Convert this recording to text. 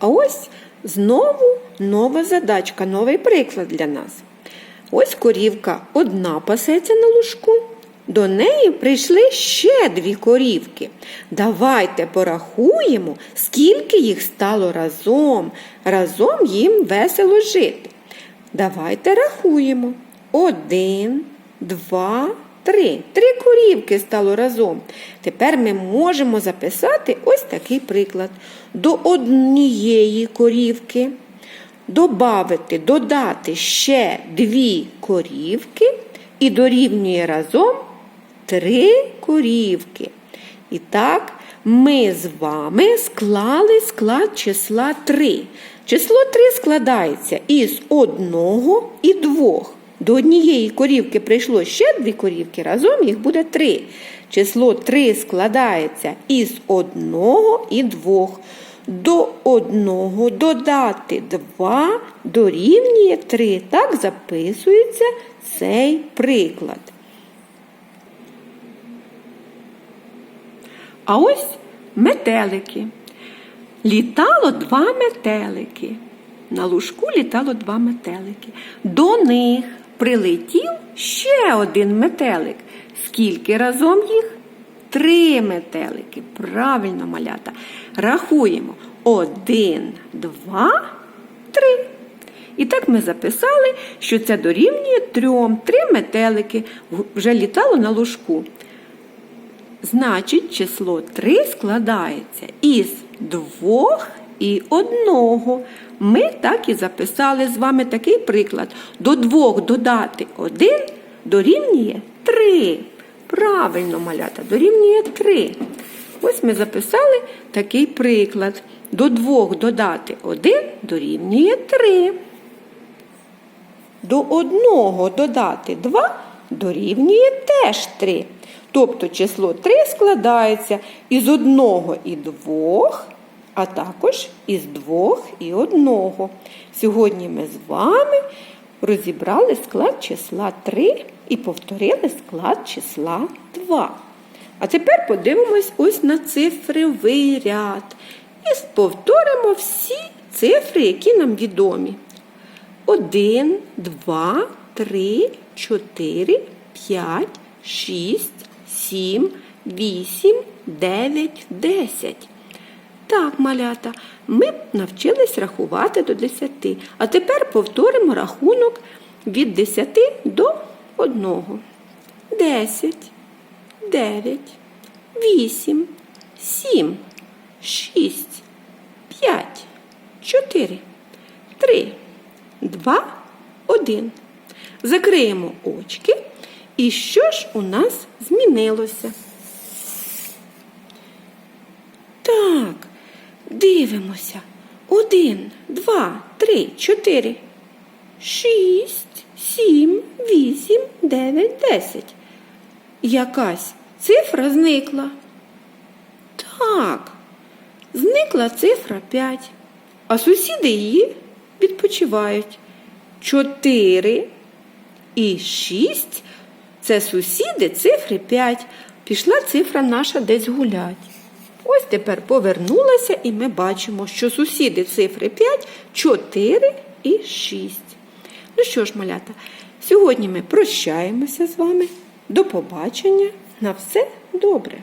А ось знову нова задачка, новий приклад для нас. Ось корівка одна пасеться на лужку. До неї прийшли ще дві корівки. Давайте порахуємо, скільки їх стало разом. Разом їм весело жити. Давайте рахуємо. Один, два, три. Три корівки стало разом. Тепер ми можемо записати ось такий приклад. До однієї корівки добавити, додати ще дві корівки і дорівнює разом три корівки. І так, ми з вами склали склад числа 3. Число 3 складається із одного і двох. До однієї корівки прийшло ще дві корівки, разом їх буде 3. Число 3 складається із одного і двох. До одного додати 2 дорівнює 3. Так записується цей приклад. А ось метелики. Літало два метелики. На лужку літало два метелики. До них прилетів ще один метелик. Скільки разом їх? Три метелики. Правильно малята. Рахуємо. Один, два, три. І так ми записали, що це дорівнює трьом. Три метелики вже літало на лужку. Значить, число 3 складається із двох і одного. Ми так і записали з вами такий приклад. До двох додати один дорівнює 3. Правильно, малята, дорівнює 3. Ось ми записали такий приклад. До двох додати один дорівнює 3. До одного додати 2 дорівнює теж 3. Тобто число 3 складається із одного і двох, а також із двох і одного. Сьогодні ми з вами розібрали склад числа 3 і повторили склад числа 2. А тепер подивимось ось на цифровий ряд. І повторимо всі цифри, які нам відомі. 1, 2, 3, 4, 5, 6, 7, 8, 9, 10. Так, малята, ми навчились рахувати до 10. А тепер повторимо рахунок від 10 до 1. 10, 9, 8, 7, 6, 5, 4, 3, 2, 1. Закриємо очки. І що ж у нас змінилося? Так, дивимося. Один, два, три, чотири, шість, сім, вісім, дев'ять, десять. Якась цифра зникла. Так, зникла цифра п'ять, а сусіди її відпочивають. Чотири і шість це сусіди цифри 5. Пішла цифра наша десь гулять. Ось тепер повернулася, і ми бачимо, що сусіди цифри 5, 4 і 6. Ну що ж, малята, сьогодні ми прощаємося з вами. До побачення. На все добре!